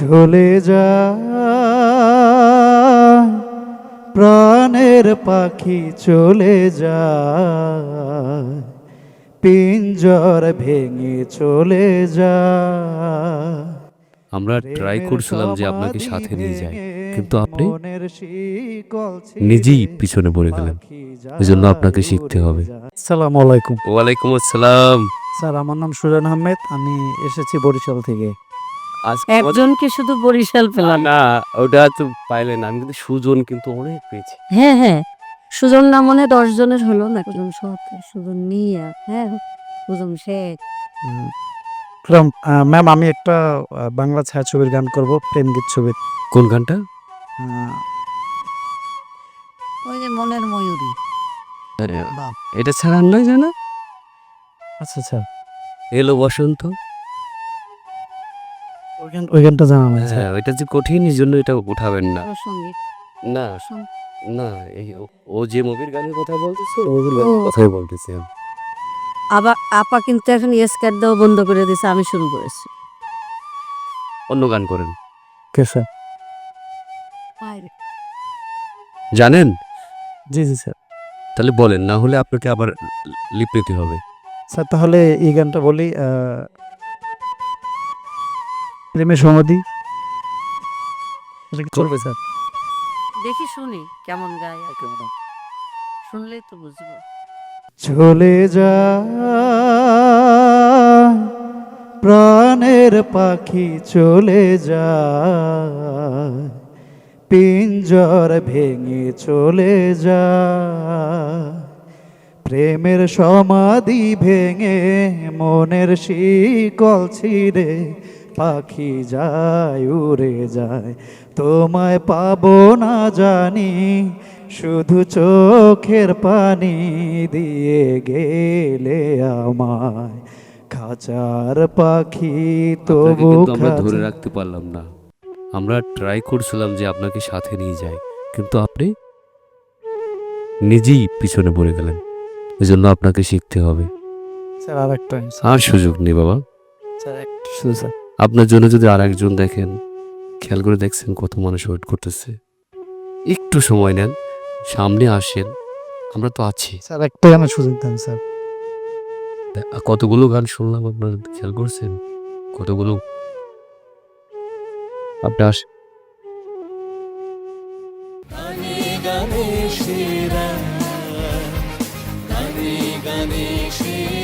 চলে যা। প্রাণের পাখি চলে যা। পিঞ্জর ভেঙে চলে যা। আমরা ট্রাই করছিলাম যে আপনাকে সাথে নিয়ে যাই কিন্তু আপনি নিজেই নিজেই পিছনে পড়ে গেলেন। এই জন্য আপনাকে শিখতে হবে। সালাম আলাইকুম। ওয়ালাইকুম আসসালাম। স্যার আমার নাম সুজান আহমেদ। আমি এসেছি বরিশাল থেকে। একজনকে শুধু বরিশাল পেলাম। না ওটা তো পাইলেন আমি কিন্তু সুজন কিন্তু অনেক পেয়েছি। হ্যাঁ হ্যাঁ সুজন না মনে হয় দশ জনের হলো না সুজন সৎ সুজন মিয়া হ্যাঁ সুজন শেখ। ম্যাম আমি একটা বাংলা ছায়াছবির গান করব প্রেম গীত ছবির। কোন গানটা? ওই যে মনের ময়ূরী। এটা ছাড়া নয় জানা? আচ্ছা আচ্ছা। এলো বসন্ত। ওই গান গানটা জানা নাই হ্যাঁ এটা যে কঠিন এই জন্য এটা উঠাবেন না। সংগীত। না না এই ও- ও যে মুভির গানের কথা বলতেছে ও মুভির গানের কথাই বলতেছি। আমি। আবার আপা কিন্তু এখন স্ক্যাট দেওয়া বন্ধ করে দিয়েছে আমি শুরু করেছি। অন্য গান করেন। কে স্যার? জানেন? জি জি স্যার। তাহলে বলেন না হলে আপনাকে আবার লিপ নিতে হবে। স্যার তাহলে এই গানটা বলি আহ, প্রেমের সমাধি চলবে স্যার? দেখি শুনি কেমন গায় আর শুনলেই তো বুঝব। চলে যা প্রাণের পাখি চলে যা পিঞ্জর ভেঙে চলে যা প্রেমের সমাধি ভেঙে মনের শিকল ছিঁড়ে পাখি যায় উড়ে যায়। তোমায় পাবো না জানি শুধু চোখের পানি দিয়ে গেলে আমায়। খাঁচার পাখি তবু আমরা ধরে রাখতে পারলাম না। আমরা ট্রাই করছিলাম যে আপনাকে সাথে নিয়ে যাই কিন্তু আপনি নিজেই পিছনে পড়ে গেলেন। এই জন্য আপনাকে শিখতে হবে। স্যার আর একটা আর সুযোগ নেই বাবা। স্যার একটা শুধু স্যার। আপনার জন্য যদি আর একজন দেখেন খেয়াল করে দেখছেন কত মানুষ ওয়েট করতেছে। একটু সময় নেন সামনে আসেন আমরা তো আছি। স্যার একটা গানের সুযোগ দেন স্যার। কতগুলো গান শুনলাম আপনার খেয়াল করছেন? কতগুলো? আপনি আস গানে গানে সেরা গানে গানে সেরা।